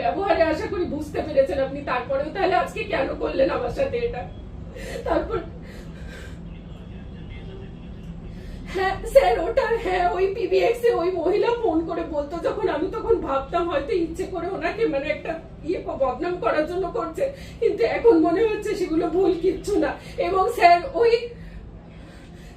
ব্যবহারে আশা করি বুঝতে পেরেছেন আপনি। তারপরেও তাহলে আজকে কেন করলেন আমার সাথে এটা? তারপর হ্যাঁ স্যার, ওটা হ্যাঁ ওই এ ওই মহিলা ফোন করে বলতো আমি তখন ভাবতাম হয়তো ইচ্ছে করে ওনাকে মানে একটা ইয়ে বদনাম করার জন্য করছে। কিন্তু এখন মনে হচ্ছে সেগুলো ভুল কিচ্ছু না। এবং স্যার, ওই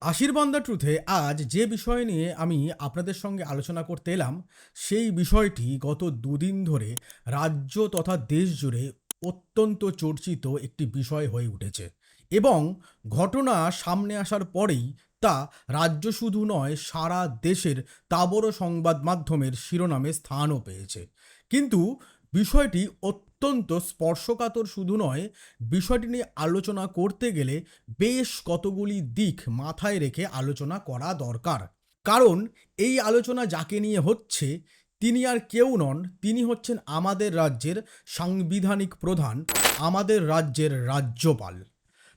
আশীর্বাদ ট্রুথে আজ যে বিষয় নিয়ে আমি আপনাদের সঙ্গে আলোচনা করতে এলাম, সেই বিষয়টি গত দুদিন ধরে রাজ্য তথা দেশ জুড়ে অত্যন্ত চর্চিত একটি বিষয় হয়ে উঠেছে এবং ঘটনা সামনে আসার পরেই তা রাজ্য শুধু নয়, সারা দেশের তাবড় সংবাদ মাধ্যমের শিরোনামে স্থানও পেয়েছে। কিন্তু বিষয়টি অত্যন্ত স্পর্শকাতর শুধু নয়, বিষয়টি নিয়ে আলোচনা করতে গেলে বেশ কতগুলি দিক মাথায় রেখে আলোচনা করা দরকার। কারণ এই আলোচনা যাকে নিয়ে হচ্ছে, তিনি আর কেউ নন, তিনি হচ্ছেন আমাদের রাজ্যের সাংবিধানিক প্রধান, আমাদের রাজ্যের রাজ্যপাল।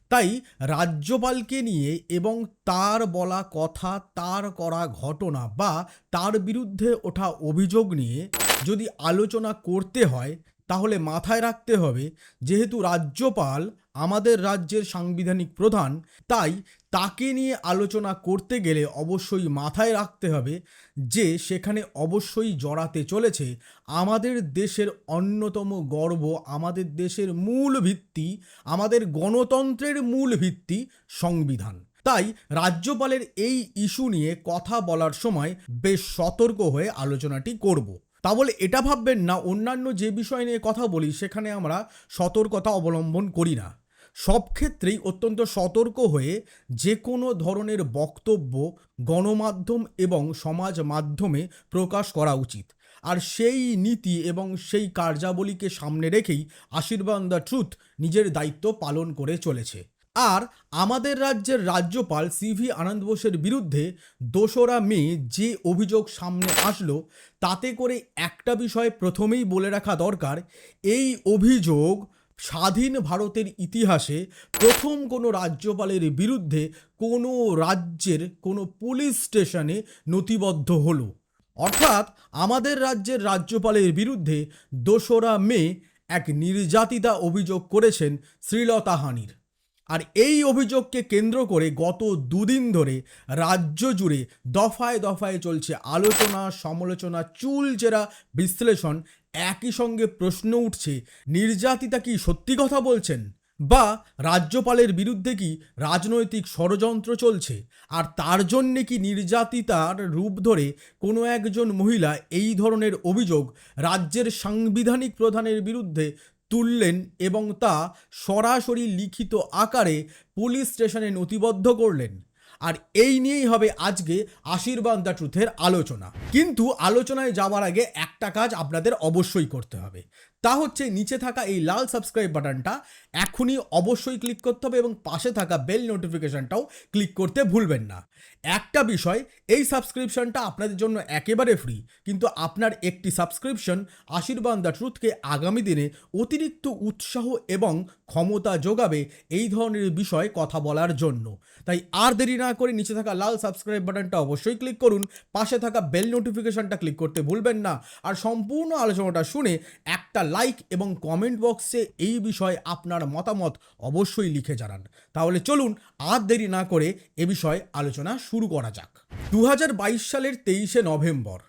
তাই রাজ্যপালকে নিয়ে এবং তার বলা কথা, তার করা ঘটনা বা তার বিরুদ্ধে ওঠা অভিযোগ নিয়ে যদি আলোচনা করতে হয়, তাহলে মাথায় রাখতে হবে যেহেতু রাজ্যপাল আমাদের রাজ্যের সাংবিধানিক প্রধান, তাই তাকে নিয়ে আলোচনা করতে গেলে অবশ্যই মাথায় রাখতে হবে যে সেখানে অবশ্যই জড়াতে চলেছে আমাদের দেশের অন্যতম গর্ব, আমাদের দেশের মূল ভিত্তি, আমাদের গণতন্ত্রের মূল ভিত্তি সংবিধান। তাই রাজ্যপালের এই ইস্যু নিয়ে কথা বলার সময় বেশ সতর্ক হয়ে আলোচনাটি করব। তা বলে এটা ভাববেন না, অন্যান্য যে বিষয় নিয়ে কথা বলি সেখানে আমরা সতর্কতা অবলম্বন করি না। সব ক্ষেত্রেই অত্যন্ত সতর্ক হয়ে যে কোনো ধরনের বক্তব্য গণমাধ্যম এবং সমাজ মাধ্যমে প্রকাশ করা উচিত। আর সেই নীতি এবং সেই কার্যাবলীকে সামনে রেখেই আশীর্বাদ দ্য ট্রুথ নিজের দায়িত্ব পালন করে চলেছে। আর আমাদের রাজ্যের রাজ্যপাল সিভি আনন্দ বোসের বিরুদ্ধে দোসরা মে যে অভিযোগ সামনে আসলো, তাতে করে একটা বিষয় প্রথমেই বলে রাখা দরকার, এই অভিযোগ স্বাধীন ভারতের ইতিহাসে প্রথম কোনো রাজ্যপালের বিরুদ্ধে কোনো রাজ্যের কোনো পুলিশ স্টেশনে নথিবদ্ধ হলো। অর্থাৎ আমাদের রাজ্যের রাজ্যপালের বিরুদ্ধে দোসরা মে এক নির্যাতিতা অভিযোগ করেছেন শ্রীলতাহানির আর এই অভিযোগকে কেন্দ্র করে গত দুদিন ধরে রাজ্য জুড়ে দফায় দফায় চলছে আলোচনা, সমালোচনা চুলচেরা বিশ্লেষণ একই সঙ্গে প্রশ্ন উঠছে, নির্যাতিতা কি সত্যি কথা বলছেন? বা রাজ্যপালের বিরুদ্ধে কি রাজনৈতিক ষড়যন্ত্র চলছে? আর তার জন্যে কি নির্যাতিতার রূপ ধরে কোনো একজন মহিলা এই ধরনের অভিযোগ রাজ্যের সাংবিধানিক প্রধানের বিরুদ্ধে তুললেন এবং তা সরাসরি লিখিত আকারে পুলিশ স্টেশনে নথিবদ্ধ করলেন? আর এই নিয়েই হবে আজকে আশীর্বাদ দ্য ট্রুথের আলোচনা। কিন্তু আলোচনায় যাওয়ার আগে একটা কাজ আপনাদের অবশ্যই করতে হবে। তা হচ্ছে নিচে থাকা এই লাল সাবস্ক্রাইব বাটনটা এখনই অবশ্যই ক্লিক করতে হবে এবং পাশে থাকা বেল নোটিফিকেশনটাও ক্লিক করতে ভুলবেন না। একটা বিষয়, এই সাবস্ক্রিপশনটা আপনাদের জন্য একেবারে ফ্রি কিন্তু আপনার একটি সাবস্ক্রিপশন আশীর্বাদ দ্য ট্রুথকে আগামী দিনে অতিরিক্ত উৎসাহ এবং ক্ষমতা যোগাবে এই ধরনের বিষয় কথা বলার জন্য। তাই আর দেরি না করে নিচে থাকা লাল সাবস্ক্রাইব বাটনটা অবশ্যই ক্লিক করুন, পাশে থাকা বেল নোটিফিকেশনটা ক্লিক করতে ভুলবেন না, আর সম্পূর্ণ আলোচনাটা শুনে একটা লাইক এবং কমেন্ট বক্সে এই বিষয়ে আপনার মতামত অবশ্যই লিখে জানান। তাহলে চলুন আর দেরি না করে এ বিষয়ে আলোচনা শুরু করা যাক। দু হাজার বাইশ সালের তেইশে নভেম্বর,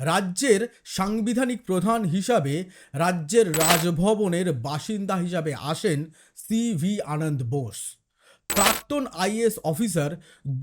রাজ্যের সাংবিধানিক প্রধান হিসাবে রাজ্যের রাজভবনের বাসিন্দা হিসাবে আসেন সি ভি আনন্দ বোস। প্রাক্তন আইএস অফিসার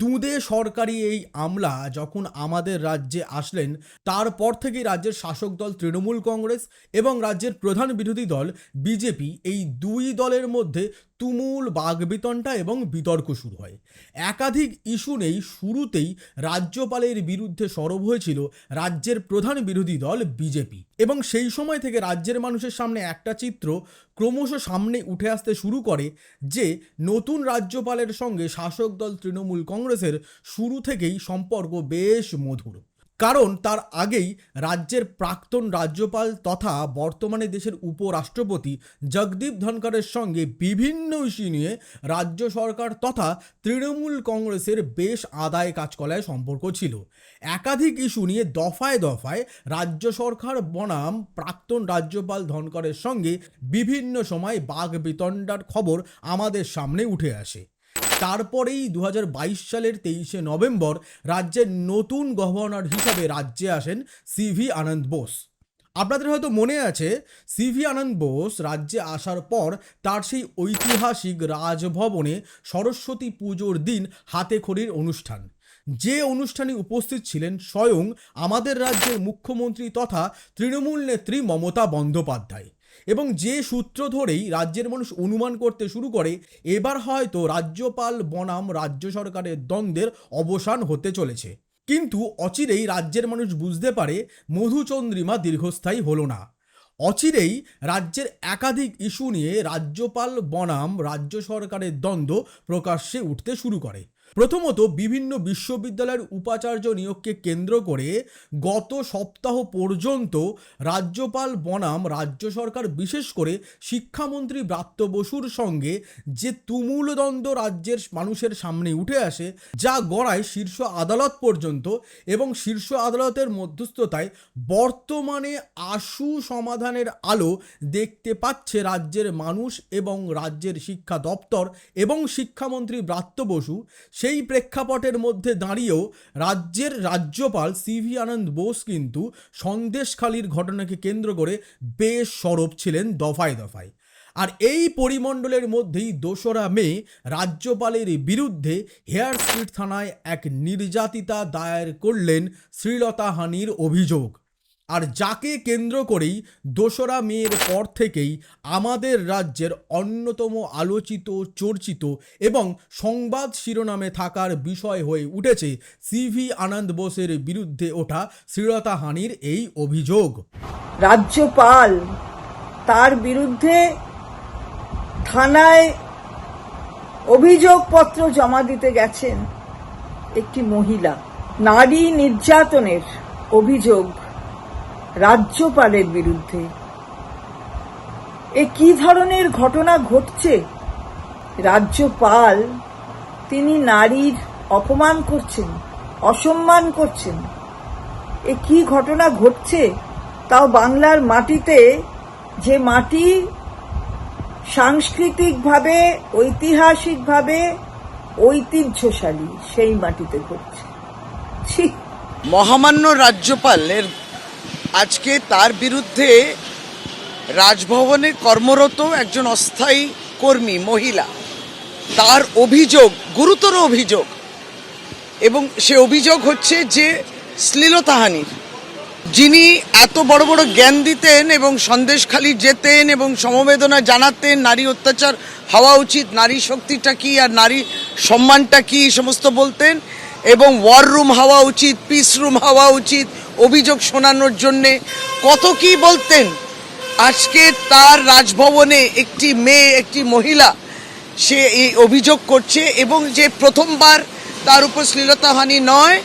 দুঁদে সরকারি এই আমলা যখন আমাদের রাজ্যে আসলেন, তারপর থেকেই রাজ্যের শাসক দল তৃণমূল কংগ্রেস এবং রাজ্যের প্রধান বিরোধী দল বিজেপি এই দুই দলের মধ্যে তুমুল বাগবিতণ্ডা এবং বিতর্ক শুরু হয়। একাধিক ইস্যু নেই, শুরুতেই রাজ্যপালের বিরুদ্ধে সরব হয়েছিল রাজ্যের প্রধান বিরোধী দল বিজেপি। এবং সেই সময় থেকে রাজ্যের মানুষের সামনে একটা চিত্র ক্রমশ সামনে উঠে আসতে শুরু করে যে, নতুন রাজ্যপালের সঙ্গে শাসক দল তৃণমূল কংগ্রেসের শুরু থেকেই সম্পর্ক বেশ মধুর। কারণ তার আগেই রাজ্যের প্রাক্তন রাজ্যপাল তথা বর্তমানে দেশের উপরাষ্ট্রপতি জগদীপ ধনকরের সঙ্গে বিভিন্ন ইস্যু নিয়ে রাজ্য সরকার তথা তৃণমূল কংগ্রেসের বেশ আদায় কাজকলায় সম্পর্ক ছিল। একাধিক ইস্যু নিয়ে দফায় দফায় রাজ্য সরকার বনাম প্রাক্তন রাজ্যপাল ধনকরের সঙ্গে বিভিন্ন সময় বাঘ বিতণ্ডার খবর আমাদের সামনে উঠে আসে। তারপরেই দু হাজার বাইশ সালের তেইশে নভেম্বর রাজ্যের নতুন গভর্নর হিসাবে রাজ্যে আসেন সিভি আনন্দ বোস। আপনাদের হয়তো মনে আছে সিভি আনন্দ বোস রাজ্যে আসার পর তার সেই ঐতিহাসিক রাজভবনে সরস্বতী পুজোর দিন হাতে খড়ির অনুষ্ঠান। যে অনুষ্ঠানে উপস্থিত ছিলেন স্বয়ং আমাদের রাজ্যের মুখ্যমন্ত্রী তথা তৃণমূল নেত্রী মমতা বন্দ্যোপাধ্যায়। এবং যে সূত্র ধরেই রাজ্যের মানুষ অনুমান করতে শুরু করে, এবার হয়তো রাজ্যপাল বনাম রাজ্য সরকারের দ্বন্দ্বের অবসান হতে চলেছে। কিন্তু অচিরেই রাজ্যের মানুষ বুঝতে পারে মধুচন্দ্রিমা দীর্ঘস্থায়ী হলো না। অচিরেই রাজ্যের একাধিক ইস্যু নিয়ে রাজ্যপাল বনাম রাজ্য সরকারের দ্বন্দ্ব প্রকাশ্যে উঠতে শুরু করে। প্রথমত বিভিন্ন বিশ্ববিদ্যালয়ের উপাচার্য নিয়োগকে কেন্দ্র করে গত সপ্তাহ পর্যন্ত রাজ্যপাল বনাম রাজ্য সরকার বিশেষ করে শিক্ষামন্ত্রী ব্রাত্য বসুর সঙ্গে যে তুমুল দ্বন্দ্ব রাজ্যের মানুষের সামনে উঠে আসে, যা গড়ায় শীর্ষ আদালত পর্যন্ত এবং শীর্ষ আদালতের মধ্যস্থতায় বর্তমানে আশু সমাধানের আলো দেখতে পাচ্ছে রাজ্যের মানুষ এবং রাজ্যের শিক্ষা দপ্তর এবং শিক্ষামন্ত্রী ব্রাত্য বসু। সেই প্রেক্ষাপটের মধ্যে দাঁড়িয়েও রাজ্যের রাজ্যপাল সিভি আনন্দ বোস কিন্তু সন্দেশখালির ঘটনাকে কেন্দ্র করে বেশ সরব ছিলেন দফায় দফায়। আর এই পরিমণ্ডলের মধ্যেই দোসরা মে রাজ্যপালের বিরুদ্ধে হেয়ার স্ট্রিট থানায় এক নির্যাতিতা দায়ের করলেন শ্রীলতাহানির অভিযোগ। আর যাকে কেন্দ্র করেই দোসরা মেয়ের পর থেকেই আমাদের রাজ্যের অন্যতম আলোচিত, চর্চিত এবং সংবাদ শিরোনামে থাকার বিষয় হয়ে উঠেছে সিভি আনন্দ বোসের বিরুদ্ধে ওঠা শ্রীলতাহানির এই অভিযোগ। রাজ্যপাল তার বিরুদ্ধে থানায় অভিযোগপত্র জমা দিতে গেছেন একটি মহিলা। নারী নির্যাতনের অভিযোগ। রাজ্যপালের বিরুদ্ধে। এ কি ধরনের ঘটনা ঘটছে? রাজ্যপাল, তিনি নারীর অপমান করছেন, অসম্মান করছেন। এ কি ঘটনা ঘটছে? তাও বাংলার মাটিতে যে মাটি সাংস্কৃতিকভাবে, ঐতিহাসিকভাবে ঐতিহ্যশালী, সেই মাটিতে ঘটছে। মহামান্য রাজ্যপালের আজকে তার বিরুদ্ধে রাজভবনে কর্মরত একজন অস্থায়ী কর্মী, মহিলা। তার অভিযোগ, গুরুতর অভিযোগ, এবং সে অভিযোগ হচ্ছে যে শ্লীলতাহানির যিনি এত বড় বড় জ্ঞান দিতেন এবং সন্দেশখালি যেতেন এবং সমবেদনা জানাতেন, নারী অত্যাচার হওয়া উচিত, নারী শক্তিটা কি আর নারী সম্মানটা কি সমস্ত বলতেন, এবং ওয়ার রুম হওয়া উচিত পিস রুম হওয়া উচিত অভিযোগ শোনানোর জন্যে কত কি বলতেন? আজকে তার রাজভবনে একটি মেয়ে, একটি মহিলা, সে এই অভিযোগ করছে এবং যে প্রথমবার তার উপর শ্লীলতাহানি নয়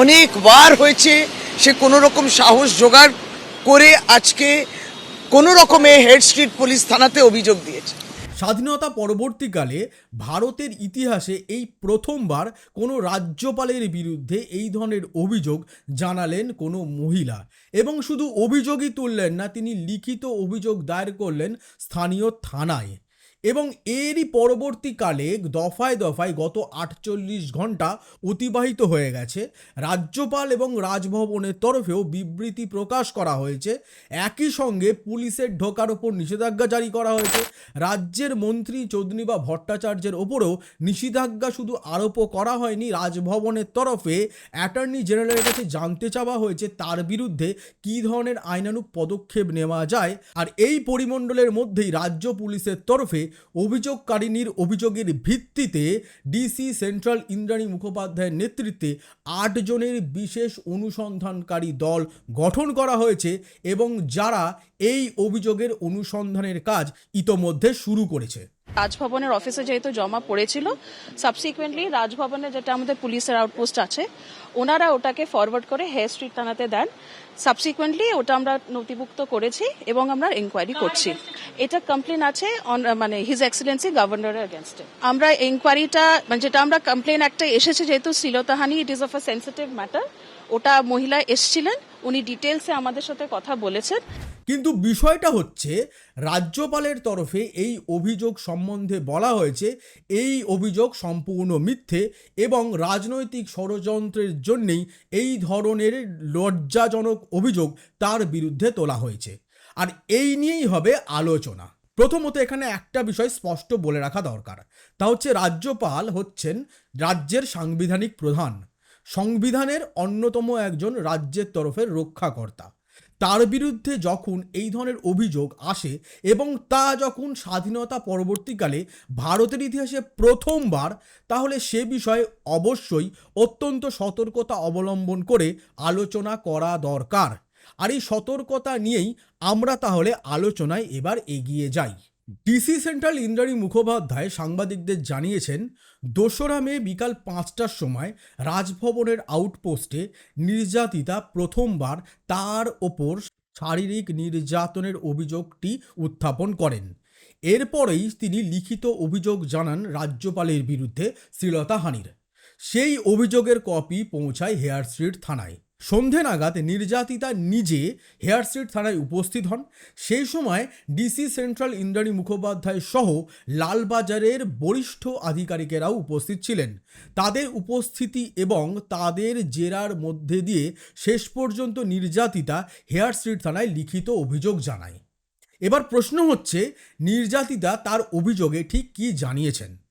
অনেকবার হয়েছে সে কোনো রকম সাহস জোগাড় করে আজকে কোনো রকমে হেড স্ট্রিট পুলিশ থানাতে অভিযোগ দিয়েছে। স্বাধীনতা পরবর্তীকালে ভারতের ইতিহাসে এই প্রথমবার কোনো রাজ্যপালের বিরুদ্ধে এই ধরনের অভিযোগ জানালেন কোনো মহিলা। এবং শুধু অভিযোগই তুললেন না, তিনি লিখিত অভিযোগ দায়ের করলেন স্থানীয় থানায়। এবং এরই পরবর্তীকালে দফায় দফায় গত আটচল্লিশ ঘণ্টা অতিবাহিত হয়ে গেছে। রাজ্যপাল এবং রাজভবনের তরফেও বিবৃতি প্রকাশ করা হয়েছে। একই সঙ্গে পুলিশের ঢোকার ওপর নিষেধাজ্ঞা জারি করা হয়েছে। রাজ্যের মন্ত্রী চৌধুরীবা ভট্টাচার্যের ওপরও নিষেধাজ্ঞা শুধু আরোপও করা হয়নি। রাজভবনের তরফে অ্যাটর্নি জেনারেলের কাছে জানতে চাওয়া হয়েছে তার বিরুদ্ধে কী ধরনের আইনানুগ পদক্ষেপ নেওয়া যায়। আর এই পরিমণ্ডলের মধ্যেই রাজ্য পুলিশের তরফে অভিযোগকারিনীর অভিযোগের ভিত্তিতে ডিসি সেন্ট্রাল ইন্দ্রাণী মুখোপাধ্যায়ের নেতৃত্বে আট জনের বিশেষ অনুসন্ধানকারী দল গঠন করা হয়েছে এবং যারা এই অভিযোগের অনুসন্ধানের কাজ ইতোমধ্যে শুরু করেছে। রাজভবনের অফিসে যেহেতু জমা পড়েছিল সাবসিকুয়েন্টলি রাজভবনে যেটা আমাদের পুলিশের আউটপোস্ট আছে, ওনারা ওটাকে ফরওয়ার্ড করে হেয়ার স্ট্রিট থানাতে দেন। সাবসিকুয়েন্টলি ওটা আমরা নথিভুক্ত করেছি এবং আমরা ইনকোয়ারি করছি। এটা কমপ্লেন আছে মানে হিজ এক্সেলেন্সি গভর্নর এগেনস্টে আমরা ইনকোয়ারিটা মানে যেটা আমরা কমপ্লেন একটা এসেছে যেহেতু শ্লীলতাহানি it is of a sensitive matter ওটা মহিলা এসছিলেন, উনি ডিটেলসে আমাদের সাথে কথা বলেছেন। কিন্তু বিষয়টা হচ্ছে, রাজ্যপালের তরফে এই অভিযোগ সম্বন্ধে বলা হয়েছে, এই অভিযোগ সম্পূর্ণ মিথ্যে এবং রাজনৈতিক ষড়যন্ত্রের জন্যেই এই ধরনের লজ্জাজনক অভিযোগ তার বিরুদ্ধে তোলা হয়েছে। আর এই নিয়েই হবে আলোচনা। প্রথমত এখানে একটা বিষয় স্পষ্ট বলে রাখা দরকার। তা হচ্ছে রাজ্যপাল হচ্ছেন রাজ্যের সাংবিধানিক প্রধান। সংবিধানের অন্যতম একজন রাজ্যের তরফের রক্ষাকর্তা। তার বিরুদ্ধে যখন এই ধরনের অভিযোগ আসে এবং তা যখন স্বাধীনতা পরবর্তীকালে ভারতের ইতিহাসে প্রথমবার, তাহলে সে বিষয়ে অবশ্যই অত্যন্ত সতর্কতা অবলম্বন করে আলোচনা করা দরকার। আর এই সতর্কতা নিয়েই আমরা তাহলে আলোচনায় এবার এগিয়ে যাই। ডিসি সেন্ট্রাল ইন্দ্রাণী মুখোপাধ্যায় সাংবাদিকদের জানিয়েছেন, দোসরা মে বিকাল পাঁচটার সময় রাজভবনের আউটপোস্টে নির্যাতিতা প্রথমবার তার ওপর শারীরিক নির্যাতনের অভিযোগটি উত্থাপন করেন। এরপরেই তিনি লিখিত অভিযোগ জানান রাজ্যপালের বিরুদ্ধে শ্লীলতাহানির সেই অভিযোগের কপি পৌঁছায় হেয়ার স্ট্রিট থানায়। সন্ধে নাগাদ নির্যাতিতা নিজে হেয়ার স্ট্রিট থানায় উপস্থিত হন। সেই সময় ডিসি সেন্ট্রাল ইন্দ্রাণী মুখোপাধ্যায় সহ লালবাজারের বরিষ্ঠ আধিকারিকেরাও উপস্থিত ছিলেন। তাদের উপস্থিতি এবং তাদের জেরার মধ্যে দিয়ে শেষ পর্যন্ত নির্যাতিতা হেয়ার স্ট্রিট থানায় লিখিত অভিযোগ জানায়। এবার প্রশ্ন হচ্ছে, নির্যাতিতা তার অভিযোগে ঠিক কী জানিয়েছেন?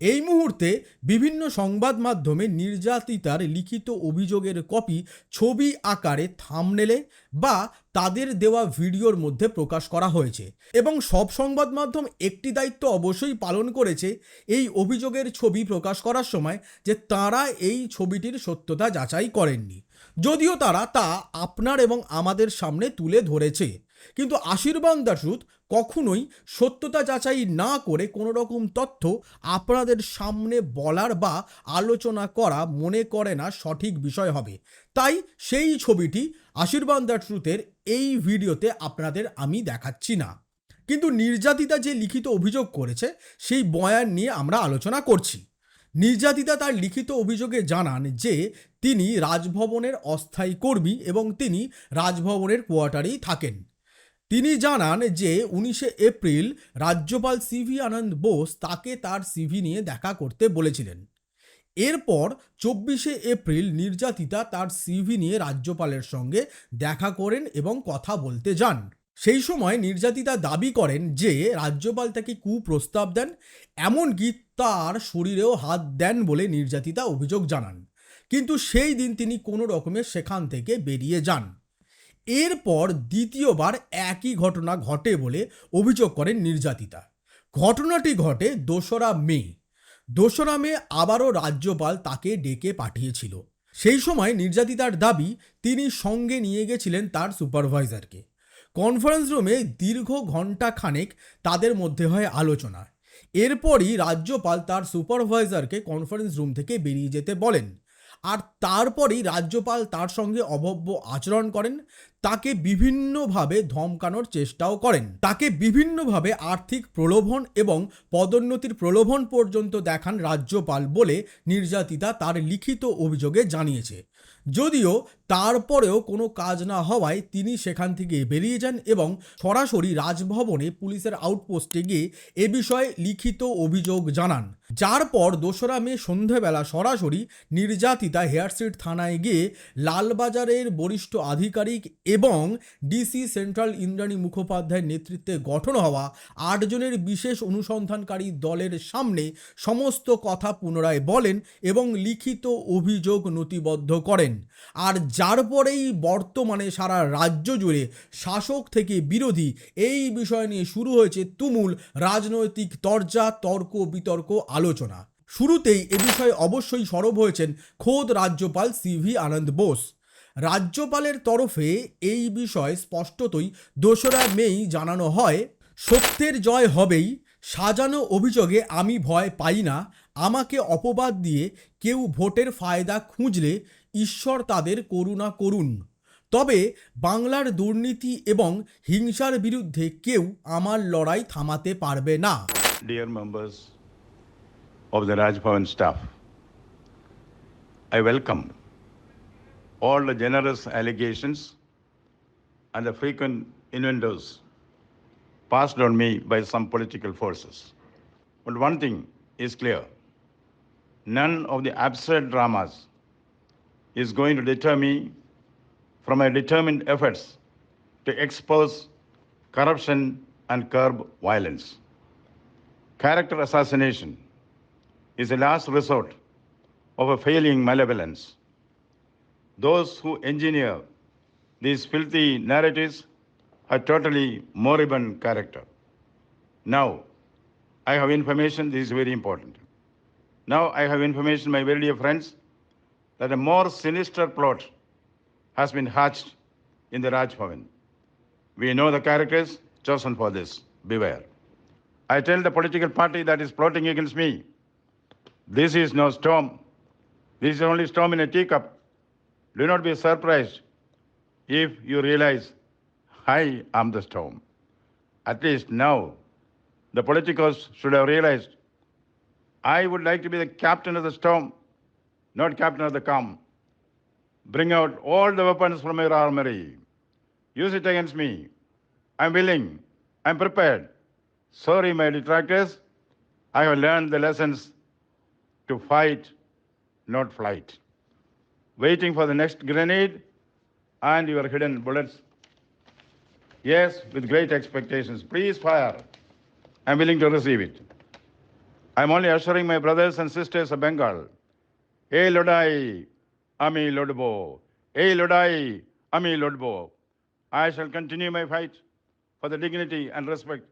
এই মুহূর্তে বিভিন্ন সংবাদ মাধ্যমে নির্যাতিতার লিখিত অভিযোগের কপি ছবি আকারে থামনেলে বা তাদের দেওয়া ভিডিওর মধ্যে প্রকাশ করা হয়েছে এবং সব সংবাদ মাধ্যম একটি দায়িত্ব অবশ্যই পালন করেছে এই অভিযোগের ছবি প্রকাশ করার সময় যে তারা এই ছবিটির সত্যতা যাচাই করেননি। যদিও তারা তা আপনার এবং আমাদের সামনে তুলে ধরেছে। কিন্তু আশীর্বাদ দাসুত কখনোই সত্যতা যাচাই না করে কোনো রকম তথ্য আপনাদের সামনে বলার বা আলোচনা করা মনে করে না সঠিক বিষয় হবে। তাই সেই ছবিটি আশীর্বাদ দাসুতের এই ভিডিওতে আপনাদের আমি দেখাচ্ছি না। কিন্তু নির্যাতিতা যে লিখিত অভিযোগ করেছে, সেই বয়ান নিয়ে আমরা আলোচনা করছি। নির্যাতিতা তার লিখিত অভিযোগে জানান যে, তিনি রাজভবনের অস্থায়ী কর্মী এবং তিনি রাজভবনের কোয়ার্টারেই থাকেন। তিনি জানান যে উনিশে এপ্রিল রাজ্যপাল সিভি আনন্দ বোস তাকে তার সিভি নিয়ে দেখা করতে বলেছিলেন। এরপর চব্বিশে এপ্রিল নির্যাতিতা তার সিভি নিয়ে রাজ্যপালের সঙ্গে দেখা করেন এবং কথা বলতে যান। সেই সময় নির্যাতিতা দাবি করেন যে রাজ্যপাল তাকে কুপ্রস্তাব দেন, এমনকি তার শরীরেও হাত দেন বলে নির্যাতিতা অভিযোগ জানান। কিন্তু সেই দিন তিনি কোনো রকমে সেখান থেকে বেরিয়ে যান। এরপর দ্বিতীয়বার একই ঘটনা ঘটে বলে অভিযোগ করেন নির্যাতিতা। ঘটনাটি ঘটে দোসরা মে। দোসরা মে আবারও রাজ্যপাল তাকে ডেকে পাঠিয়েছিল। সেই সময় নির্যাতিতার দাবি তিনি সঙ্গে নিয়ে গেছিলেন তার সুপারভাইজারকে। কনফারেন্স রুমে দীর্ঘ ঘণ্টা খানেক তাদের মধ্যে হয় আলোচনা। এরপরই রাজ্যপাল তার সুপারভাইজারকে কনফারেন্স রুম থেকে বেরিয়ে যেতে বলেন। আর তারপরেই রাজ্যপাল তার সঙ্গে অভব্য আচরণ করেন। তাকে বিভিন্নভাবে ধমকানোর চেষ্টাও করেন। তাকে বিভিন্নভাবে আর্থিক প্রলোভন এবং পদোন্নতির প্রলোভন পর্যন্ত দেখান রাজ্যপাল বলে নির্যাতিতা তার লিখিত অভিযোগে জানিয়েছে। যদিও তারপরেও কোনো কাজ না হওয়ায় তিনি সেখান থেকে বেরিয়ে যান এবং সরাসরি রাজভবনে পুলিশের আউটপোস্টে গিয়ে এ বিষয়ে লিখিত অভিযোগ জানান। যার পর দোসরা মে সন্ধেবেলা সরাসরি নির্যাতিতা হেয়ার স্ট্রিট থানায় গিয়ে লালবাজারের বরিষ্ঠ আধিকারিক এবং ডিসি সেন্ট্রাল ইন্দ্রাণী মুখোপাধ্যায়ের নেতৃত্বে গঠন হওয়া আটজনের বিশেষ অনুসন্ধানকারী দলের সামনে সমস্ত কথা পুনরায় বলেন এবং লিখিত অভিযোগ নথিবদ্ধ করেন। আর যার পরেই বর্তমানে সারা রাজ্য জুড়ে শাসক থেকে বিরোধী এই বিষয় নিয়ে শুরু হয়েছে তুমুল রাজনৈতিক তর্জা তর্ক বিতর্ক আলোচনা। শুরুতেই এ বিষয়ে অবশ্যই সরব হয়েছেন খোদ রাজ্যপাল সিভি আনন্দ বোস। রাজ্যপালের তরফে এই বিষয়ে স্পষ্টতই দোসরা মেই জানানো হয়, সত্যের জয় হবেই, সাজানো অভিযোগে আমি ভয় পাই না, আমাকে অপবাদ দিয়ে কেউ ভোটের ফায়দা খুঁজলে ঈশ্বর তাদের করুণা করুন। তবে বাংলার দুর্নীতি এবং হিংসার বিরুদ্ধে কেউ আমার লড়াই থামাতে পারবে না। Dear members of the Raj Bhavan staff, I welcome all the generous allegations and the frequent innuendos passed on me by some political forces. But one thing is clear none of the absurd dramas is going to deter me from my determined efforts to expose corruption and curb violence. Character assassination is a last resort of a failing malevolence. Those who engineer these filthy narratives are totally moribund character. Now, I have information, this is very important. Now, I have information, my very dear friends, that a more sinister plot has been hatched in the Raj Bhavan. We know the characters chosen for this. Beware. I tell the political party that is plotting against me, this is no storm. This is only storm in a teacup. Do not be surprised if you realize I am the storm. At least now, the politicos should have realized I would like to be the captain of the storm, not captain of the calm. Bring out all the weapons from your armory. Use it against me. I'm willing. I'm prepared. Sorry, my detractors. I have learned the lessons to fight, not flight. Waiting for the next grenade and your hidden bullets. Yes, with great expectations. Please fire. I'm willing to receive it. I'm only assuring my brothers and sisters of Bengal. Hey, Lodai, Ami Lodbo. Hey, Lodai, Ami Lodbo. I shall continue my fight for the dignity and respect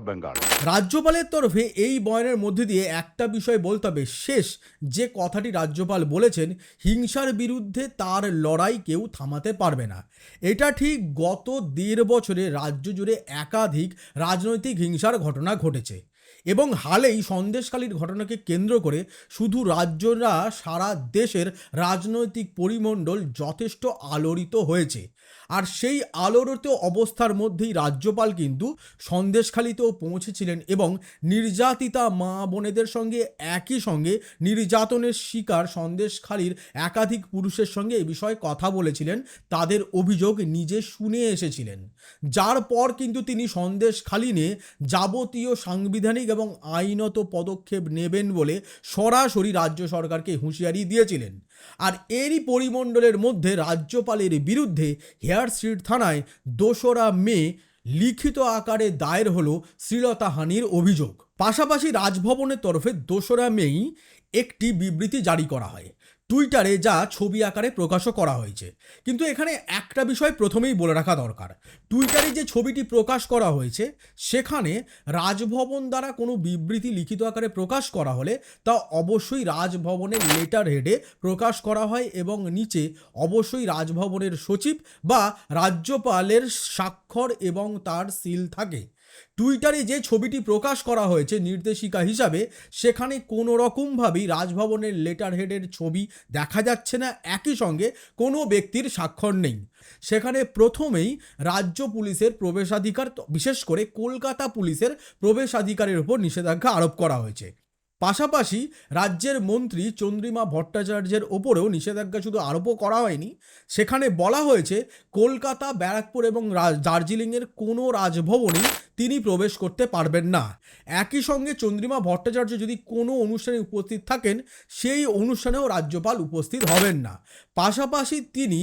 Bengal. রাজ্যপালের তরফে এই বয়ানের মধ্যে দিয়ে একটা বিষয় বলতে হবে। শেষ যে কথাটি রাজ্যপাল বলেছেন, হিংসার বিরুদ্ধে তার লড়াই কেউ থামাতে পারবে না। এটা ঠিক গত দেড় বছরে রাজ্য জুড়ে একাধিক রাজনৈতিক হিংসার ঘটনা ঘটেছে। এবং হালেই সন্দেশখালীর ঘটনাকে কেন্দ্র করে শুধু রাজ্যরা, সারা দেশের রাজনৈতিক পরিমণ্ডল যথেষ্ট আলোড়িত হয়েছে। আর সেই আলোড়িত অবস্থার মধ্যেই রাজ্যপাল কিন্তু সন্দেশখালীতেও পৌঁছেছিলেন এবং নির্যাতিতা মা বোনেদের সঙ্গে একই সঙ্গে নির্যাতনের শিকার সন্দেশখালীর একাধিক পুরুষের সঙ্গে এ বিষয়ে কথা বলেছিলেন। তাদের অভিযোগ নিজে শুনে এসেছিলেন। যার পর কিন্তু তিনি সন্দেশখালী নিয়ে যাবতীয় সাংবিধানিক এবং আইনত পদক্ষেপ নেবেন বলে সরাসরি রাজ্য সরকারকে হুঁশিয়ারি দিয়েছিলেন। আর এরই পরিমণ্ডলের মধ্যে রাজ্যপালের বিরুদ্ধে হেয়ার স্ট্রিট থানায় দোসরা মে লিখিত আকারে দায়ের হলো শ্লীলতাহানির অভিযোগ। পাশাপাশি রাজভবনের তরফে দোসরা মেই একটি বিবৃতি জারি করা হয়। টুইটারে যা ছবি আকারে প্রকাশও করা হয়েছে। কিন্তু এখানে একটা বিষয় প্রথমেই বলে রাখা দরকার। টুইটারে যে ছবিটি প্রকাশ করা হয়েছে, সেখানে রাজভবন দ্বারা কোনো বিবৃতি লিখিত আকারে প্রকাশ করা হলে তা অবশ্যই রাজভবনের লেটার হেডে প্রকাশ করা হয় এবং নিচে অবশ্যই রাজভবনের সচিব বা রাজ্যপালের স্বাক্ষর এবং তার সিল থাকে। টুইটারে যে ছবিটি প্রকাশ করা হয়েছে নির্দেশিকা হিসাবে, সেখানে কোনো রকমভাবেই রাজভবনের লেটার হেডের ছবি দেখা যাচ্ছে না। একই সঙ্গে কোনো ব্যক্তির স্বাক্ষর নেই। সেখানে প্রথমেই রাজ্য পুলিশের প্রবেশাধিকার, বিশেষ করে কলকাতা পুলিশের প্রবেশাধিকারের উপর নিষেধাজ্ঞা আরোপ করা হয়েছে। পাশাপাশি রাজ্যের মন্ত্রী চন্দ্রিমা ভট্টাচার্যের ওপরেও নিষেধাজ্ঞা শুধু আরোপও করা হয়নি। সেখানে বলা হয়েছে, কলকাতা, ব্যারাকপুর এবং রাজ- দার্জিলিংয়ের কোনো রাজভবনেই তিনি প্রবেশ করতে পারবেন না। একই সঙ্গে চন্দ্রিমা ভট্টাচার্য যদি কোনো অনুষ্ঠানে উপস্থিত থাকেন, সেই অনুষ্ঠানেও রাজ্যপাল উপস্থিত হবেন না। পাশাপাশি তিনি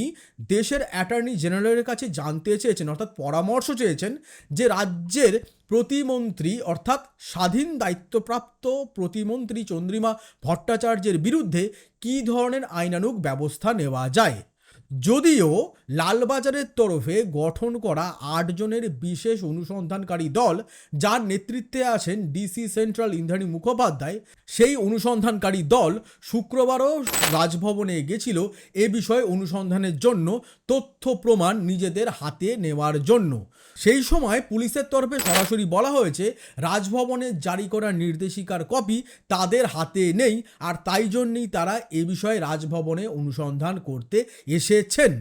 দেশের অ্যাটর্নি জেনারেলের কাছে জানতে চেয়েছেন, অর্থাৎ পরামর্শ চেয়েছেন যে রাজ্যের প্রতিমন্ত্রী, অর্থাৎ স্বাধীন দায়িত্বপ্রাপ্ত প্রতিমন্ত্রী চন্দ্রিমা ভট্টাচার্যের বিরুদ্ধে কী ধরনের আইনানুগ ব্যবস্থা নেওয়া যায়? যদিও লালবাজারের তরফে গঠন করা আটজনের বিশেষ অনুসন্ধানকারী দল যার নেতৃত্বে আছেন ডিসি সেন্ট্রাল ইন্দ্রাণী মুখোপাধ্যায়, সেই অনুসন্ধানকারী দল শুক্রবারও রাজভবনে গেছিল এ বিষয়ে অনুসন্ধানের জন্য তথ্য প্রমাণ নিজেদের হাতে নেওয়ার জন্য। সেই সময় পুলিশের তরফে সরাসরি বলা হয়েছে রাজভবনের জারি করা নির্দেশিকার কপি তাদের হাতে নেই আর তাই জন্যই তারা এ বিষয়ে রাজভবনে অনুসন্ধান করতে এসেছেন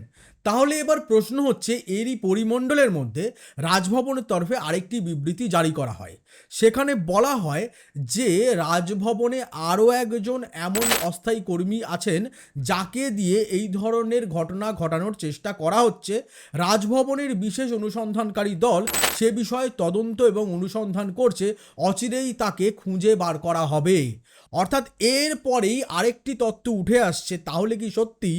তাহলে এবার প্রশ্ন হচ্ছে, এরই পরিমণ্ডলের মধ্যে রাজভবনের তরফে আরেকটি বিবৃতি জারি করা হয়। সেখানে বলা হয় যে, রাজভবনে আরও একজন এমন অস্থায়ী কর্মী আছেন যাকে দিয়ে এই ধরনের ঘটনা ঘটানোর চেষ্টা করা হচ্ছে। রাজভবনের বিশেষ অনুসন্ধানকারী দল সে বিষয়ে তদন্ত এবং অনুসন্ধান করছে, অচিরেই তাকে খুঁজে বার করা হবে। অর্থাৎ এর পরেই আরেকটি তত্ত্ব উঠে আসছে, তাহলে কি সত্যি?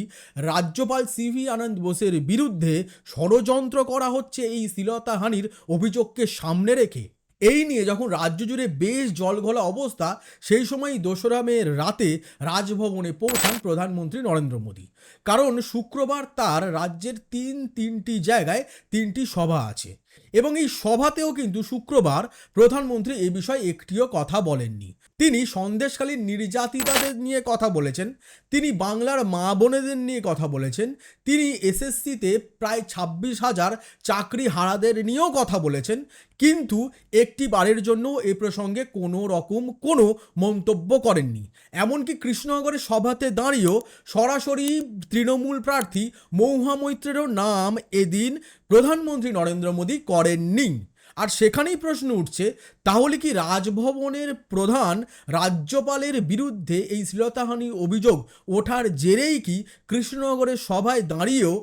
রাজ্যপাল সিভি আনন্দ বোসের বিরুদ্ধে ষড়যন্ত্র করা হচ্ছে এই শ্লীলতাহানির অভিযোগকে সামনে রেখে। এই নিয়ে যখন রাজ্য জুড়ে বেশ জলঘোলা অবস্থা, সেই সময় দোসরা মের রাতে রাজভবনে পৌঁছান প্রধানমন্ত্রী নরেন্দ্র মোদী। কারণ শুক্রবার তার রাজ্যের তিন তিনটি জায়গায় তিনটি সভা আছে। এবং এই সভাতেও কিন্তু শুক্রবার প্রধানমন্ত্রী এ বিষয়ে একটিও কথা বলেননি। তিনি সন্দেশকালীন নির্যাতিতাদের নিয়ে কথা বলেছেন, তিনি বাংলার মা বোনেদের নিয়ে কথা বলেছেন, তিনি এসএসসিতে প্রায় ছাব্বিশ হাজার চাকরি হারাদের নিয়েও কথা বলেছেন, কিন্তু একটি বারের জন্য এ প্রসঙ্গে কোনো রকম কোনো মন্তব্য করেননি। এমনকি কৃষ্ণনগরের সভাতে দাঁড়িয়েও সরাসরি তৃণমূল প্রার্থী মৌহা মৈত্রেরও নাম এদিন প্রধানমন্ত্রী নরেন্দ্র মোদী করেননি। আর সেখানেই প্রশ্ন উঠছে, তাহলে কি রাজভবনের প্রধান রাজ্যপালের বিরুদ্ধে এই শ্লীলতাহানি অভিযোগ ওঠার জেরেই কি কৃষ্ণনগরের সভায় দাঁড়িয়েও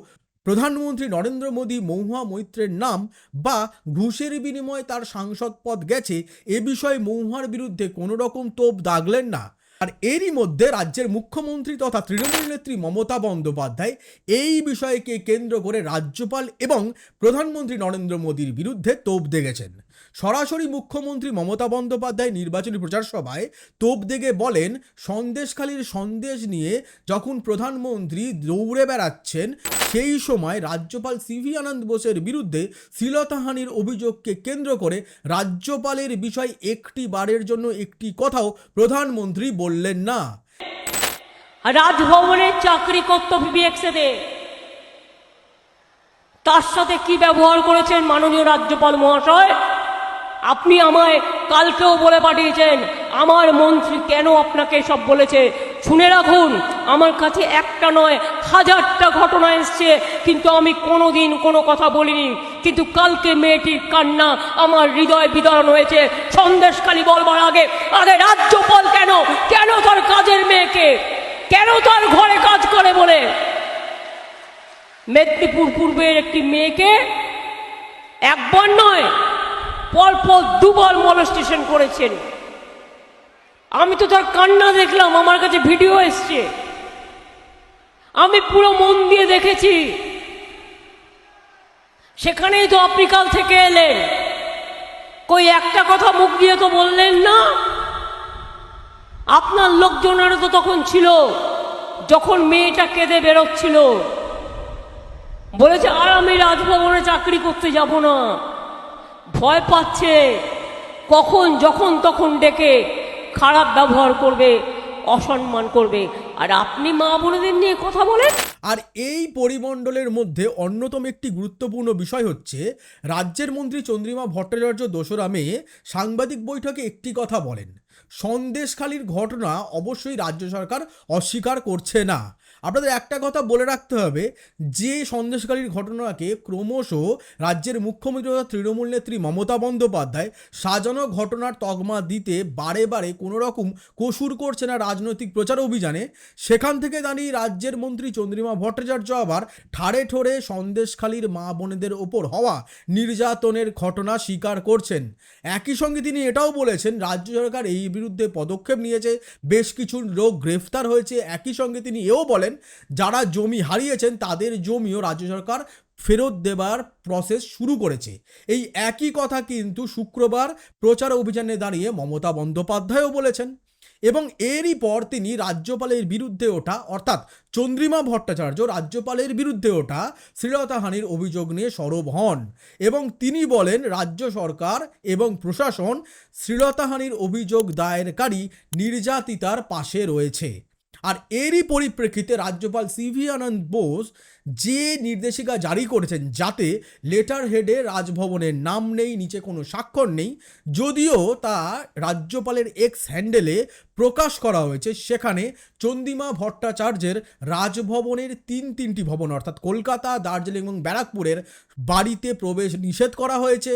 প্রধানমন্ত্রী নরেন্দ্র মোদী মহুয়া মৈত্রের নাম বা ঘুষের বিনিময়ে তার সাংসদ পদ গেছে, এ বিষয়ে মহুয়ার বিরুদ্ধে কোনো রকম তোপ দাগলেন না? আর এরই মধ্যে রাজ্যের মুখ্যমন্ত্রী তথা তৃণমূল নেত্রী মমতা বন্দ্যোপাধ্যায় এই বিষয়কে কেন্দ্র করে রাজ্যপাল এবং প্রধানমন্ত্রী নরেন্দ্র মোদীর বিরুদ্ধে তোপ দেগেছেন। সরাসরি মুখ্যমন্ত্রী মমতা বন্দ্যোপাধ্যায় নির্বাচনী প্রচার সভায় তোপ দেগে বলেন, সন্দেশখালীর সন্দেশ নিয়ে যখন প্রধানমন্ত্রী দৌড়ে বেড়াচ্ছেন, সেই সময় রাজ্যপাল সিভি আনন্দ বোসের বিরুদ্ধে শ্লীলতাহানির অভিযোগকে কেন্দ্র করে রাজ্যপালের বিষয় একটি বারের জন্য একটি কথাও প্রধানমন্ত্রী বললেন না। রাজভবনে চাকরি করত তার সাথে কি ব্যবহার করেছেন মাননীয় রাজ্যপাল মহাশয়? আপনি আমায় কালকেও বলে পাঠিয়েছেন, আমার মন্ত্রী কেন আপনাকে সব বলেছে? শুনে রাখুন, আমার কাছে একটা নয়, হাজারটা ঘটনা এসছে, কিন্তু আমি কোনোদিন কোনো কথা বলিনি। কিন্তু কালকে মেয়েটির কান্না আমার হৃদয় বিদরণ হয়েছে। সন্দেশখালি বলবার আগে আগে রাজ্যপাল কেন? কেন তার কাজের মেয়েকে? কেন তার ঘরে কাজ করে বলে? মেদিনীপুর পূর্বের একটি মেয়েকে একবার নয় পরপর দুবার মলস্টেশন করেছেন। আমি তো তার কান্না দেখলাম, আমার কাছে ভিডিও এসছে। আমি পুরো মন দিয়ে দেখেছি। সেখানেই তো আপনি কাল থেকে এলেন। কই একটা কথা মুখ দিয়ে তো বললেন না? আপনার লোকজনেরও তো তখন ছিল, যখন মেয়েটা কেঁদে বেরোচ্ছিল। বলেছে, আর আমি রাজভবনে চাকরি করতে যাব না। ভয় পাচ্ছে। কখন, যখন, তখন ডেকে খারাপ ব্যবহার করবে, অসম্মান করবে। আর আপনি মা বোনেদের নিয়ে কথা বলেন। আর এই পরিমণ্ডলের মধ্যে অন্যতম একটি গুরুত্বপূর্ণ বিষয় হচ্ছে, রাজ্যের মন্ত্রী চন্দ্রিমা ভট্টাচার্য দোসরা মে সাংবাদিক বৈঠকে একটি কথা বলেন। সন্দেশখালির ঘটনা অবশ্যই রাজ্য সরকার অস্বীকার করছে না। আপনাদের একটা কথা বলে রাখতে হবে, যে সন্দেশখালির ঘটনাকে ক্রমশ রাজ্যের মুখ্যমন্ত্রী তথা তৃণমূল নেত্রী মমতা বন্দ্যোপাধ্যায় সাজানো ঘটনার তকমা দিতে বারে বারে কোনো রকম কসুর করছে না রাজনৈতিক প্রচার অভিযানে। সেখান থেকে দাঁড়িয়ে রাজ্যের মন্ত্রী চন্দ্রিমা ভট্টাচার্য আবার ঠাড়ে ঠোড়ে সন্দেশখালীর মা বোনেদের ওপর হওয়া নির্যাতনের ঘটনা স্বীকার করছেন। একই সঙ্গে তিনি এটাও বলেছেন, রাজ্য সরকার এই বিরুদ্ধে পদক্ষেপ নিয়েছে, বেশ কিছু লোক গ্রেফতার হয়েছে। একই সঙ্গে তিনি এও বলেন যারা জমি হারিয়েছেন তাদের জমিও রাজ্য সরকার ফেরত দেবার প্রসেস শুরু করেছে। এই একই কথা কিন্তু শুক্রবার প্রচার অভিযানে দাঁড়িয়ে মমতা বন্দ্যোপাধ্যায়ও বলেছেন এবং এরই পর তিনি রাজ্যপালের বিরুদ্ধে ওঠা, অর্থাৎ চন্দ্রিমা ভট্টাচার্য রাজ্যপালের বিরুদ্ধে ওঠা শ্লীলতাহানির অভিযোগ নিয়ে সরব হন এবং তিনি বলেন, রাজ্য সরকার এবং প্রশাসন শ্লীলতাহানির অভিযোগ দায়েরকারী নির্যাতিতার পাশে রয়েছে। আর এরই পরিপ্রেক্ষিতে রাজ্যপাল সিভি আনন্দ বোস যে নির্দেশিকা জারি করেছেন যাতে লেটার হেডে রাজভবনের নাম নেই, নিচে কোনো স্বাক্ষর নেই, যদিও তা রাজ্যপালের এক্স হ্যান্ডেলে প্রকাশ করা হয়েছে। সেখানে চন্দিমা ভট্টাচার্যের রাজভবনের তিন তিনটি ভবন, অর্থাৎ কলকাতা, দার্জিলিং এবং ব্যারাকপুরের বাড়িতে প্রবেশ নিষেধ করা হয়েছে।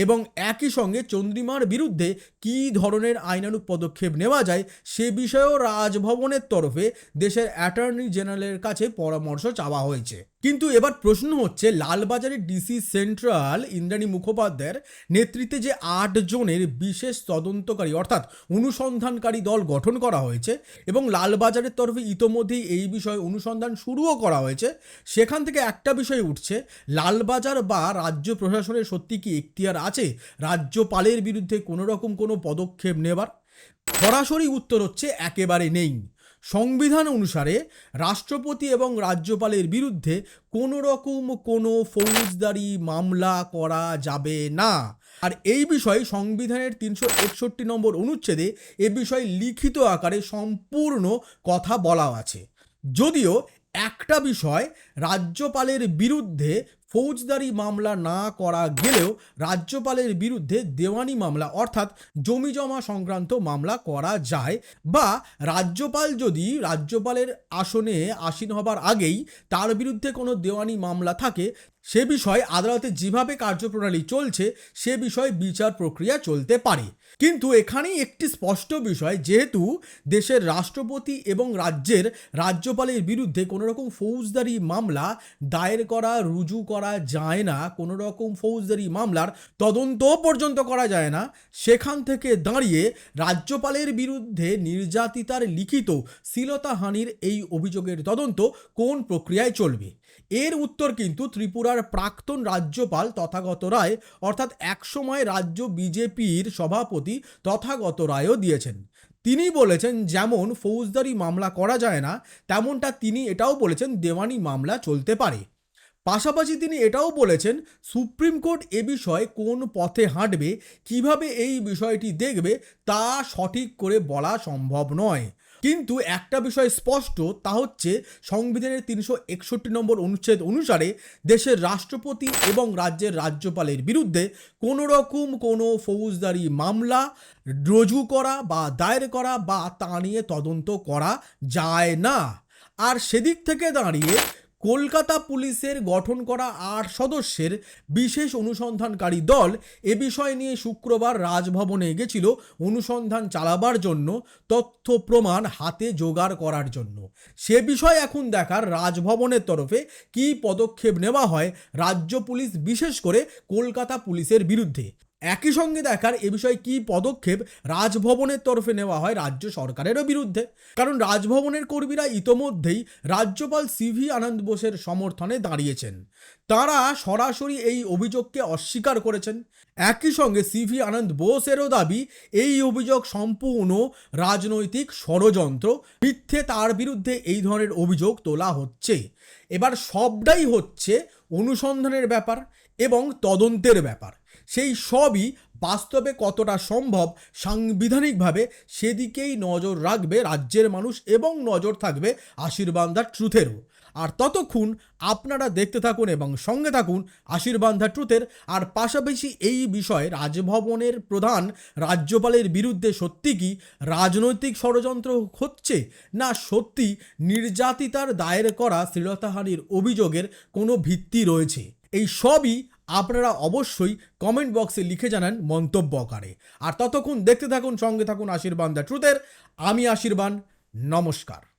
এবং একই সঙ্গে চন্দ্রিমার বিরুদ্ধে কি ধরনের আইনানুক পদক্ষেপ নেওয়া যায় সে বিষয়েও রাজভবনের তরফে দেশের অ্যাটর্নি জেনারেলের কাছে পরামর্শ চাওয়া হয়েছে। কিন্তু এবার প্রশ্ন হচ্ছে লালবাজারের ডিসি সেন্ট্রাল ইন্দ্রাণী মুখোপাধ্যায়ের নেতৃত্বে যে আট জনের বিশেষ তদন্তকারী, অর্থাৎ অনুসন্ধানকারী দল গঠন করা হয়েছে এবং লালবাজারের তরফে ইতোমধ্যেই এই বিষয়ে অনুসন্ধান শুরুও করা হয়েছে, সেখান থেকে একটা বিষয় উঠছে, লালবাজার বা রাজ্য প্রশাসনের সত্যি কি এখতিয়ার আছে? রাজ্যপালের বিরুদ্ধে কোনো রকম কোনো পদক্ষেপ নেবার? সরাসরি উত্তর হচ্ছে, একেবারে নেই। সংবিধান অনুসারে রাষ্ট্রপতি এবং রাজ্যপালের বিরুদ্ধে কোনো রকম কোনো ফৌজদারি মামলা করা যাবে না। আর এই বিষয়ে সংবিধানের তিনশো একষট্টি নম্বর অনুচ্ছেদে এ বিষয়ে লিখিত আকারে সম্পূর্ণ কথা বলা আছে। যদিও একটা বিষয় রাজ্যপালের বিরুদ্ধে ফৌজদারি মামলা না করা গেলেও রাজ্যপালের বিরুদ্ধে দেওয়ানি মামলা, অর্থাৎ জমি জমা সংক্রান্ত মামলা করা যায় বা রাজ্যপাল যদি রাজ্যপালের আসনে আসীন হবার আগেই তার বিরুদ্ধে কোনো দেওয়ানি মামলা থাকে, সে বিষয়ে আদালতে যেভাবে কার্যপ্রণালী চলছে, সে বিষয়ে বিচার প্রক্রিয়া চলতে পারে। কিন্তু এখানেই একটি স্পষ্ট বিষয়, যেহেতু দেশের রাষ্ট্রপতি এবং রাজ্যের রাজ্যপালের বিরুদ্ধে কোনো রকম ফৌজদারি মামলা দায়ের করা, রুজু করা যায় না কোনো রকম ফৌজদারি মামলার তদন্ত পর্যন্ত করা যায় না, সেখান থেকে দাঁড়িয়ে রাজ্যপালের বিরুদ্ধে নির্যাতিতার লিখিত শ্লীলতাহানির এই অভিযোগের তদন্ত কোন প্রক্রিয়ায় চলবে? এর উত্তর কিন্তু ত্রিপুরার প্রাক্তন রাজ্যপাল তথাগত রায়, অর্থাৎ একসময় রাজ্য বিজেপির সভাপতি তথাগত রায়ও দিয়েছেন। তিনি বলেছেন, যেমন ফৌজদারি মামলা করা যায় না, তেমনটা তিনি এটাও বলেছেন, দেওয়ানি মামলা চলতে পারে। পাশাপাশি তিনি এটাও বলেছেন, সুপ্রিম কোর্ট এ বিষয়ে কোন পথে হাঁটবে, কীভাবে এই বিষয়টি দেখবে, তা সঠিক করে বলা সম্ভব নয়। কিন্তু একটা বিষয় স্পষ্ট, তা হচ্ছে সংবিধানের তিনশো একষট্টি নম্বর অনুচ্ছেদ অনুসারে দেশের রাষ্ট্রপতি এবং রাজ্যের রাজ্যপালের বিরুদ্ধে কোনো রকম কোনো ফৌজদারি মামলা রুজু করা বা দায়ের করা বা তা নিয়ে তদন্ত করা যায় না। আর সেদিক থেকে দাঁড়িয়ে কলকাতা পুলিশের গঠন করা আট সদস্যের বিশেষ অনুসন্ধানকারী দল এ বিষয় নিয়ে শুক্রবার রাজভবনে গেছিল অনুসন্ধান চালাবার জন্য, তথ্য প্রমাণ হাতে জোগাড় করার জন্য। সে বিষয় এখন দেখার রাজভবনের তরফে কী পদক্ষেপ নেওয়া হয় রাজ্য পুলিশ বিশেষ করে কলকাতা পুলিশের বিরুদ্ধে? একই সঙ্গে দেখার এ বিষয়ে কী পদক্ষেপ রাজভবনের তরফে নেওয়া হয় রাজ্য সরকারেরও বিরুদ্ধে? কারণ রাজভবনের কর্মীরা ইতোমধ্যেই রাজ্যপাল সিভি আনন্দ বোসের সমর্থনে দাঁড়িয়েছেন। তারা সরাসরি এই অভিযোগকে অস্বীকার করেছেন। একই সঙ্গে সিভি আনন্দ বোসেরও দাবি, এই অভিযোগ সম্পূর্ণ রাজনৈতিক ষড়যন্ত্র, মিথ্যে তার বিরুদ্ধে এই ধরনের অভিযোগ তোলা হচ্ছে। এবার সবটাই হচ্ছে অনুসন্ধানের ব্যাপার এবং তদন্তের ব্যাপার। সেই সবই বাস্তবে কতটা সম্ভব সাংবিধানিকভাবে সেদিকেই নজর রাখবে রাজ্যের মানুষ এবং নজর থাকবে আশীর্বান্দার ট্রুথেরও। আর ততক্ষণ আপনারা দেখতে থাকুন এবং সঙ্গে থাকুন আশীর্বান্ধা ট্রুথের। আর পাশাপাশি এই বিষয়ে রাজভবনের প্রধান রাজ্যপালের বিরুদ্ধে সত্যি কি রাজনৈতিক ষড়যন্ত্র হচ্ছে না সত্যি নির্যাতিতার দায়ের করা শ্লীলতাহানির অভিযোগের কোনো ভিত্তি রয়েছে? এই সবই আপনারা অবশ্যই কমেন্ট বক্সে লিখে জানান মন্তব্য আকারে। আর ততক্ষণ দেখতে থাকুন, সঙ্গে থাকুন আশীর্বাদ দ্য ট্রুথের। আমি আশীর্বাদ নমস্কার।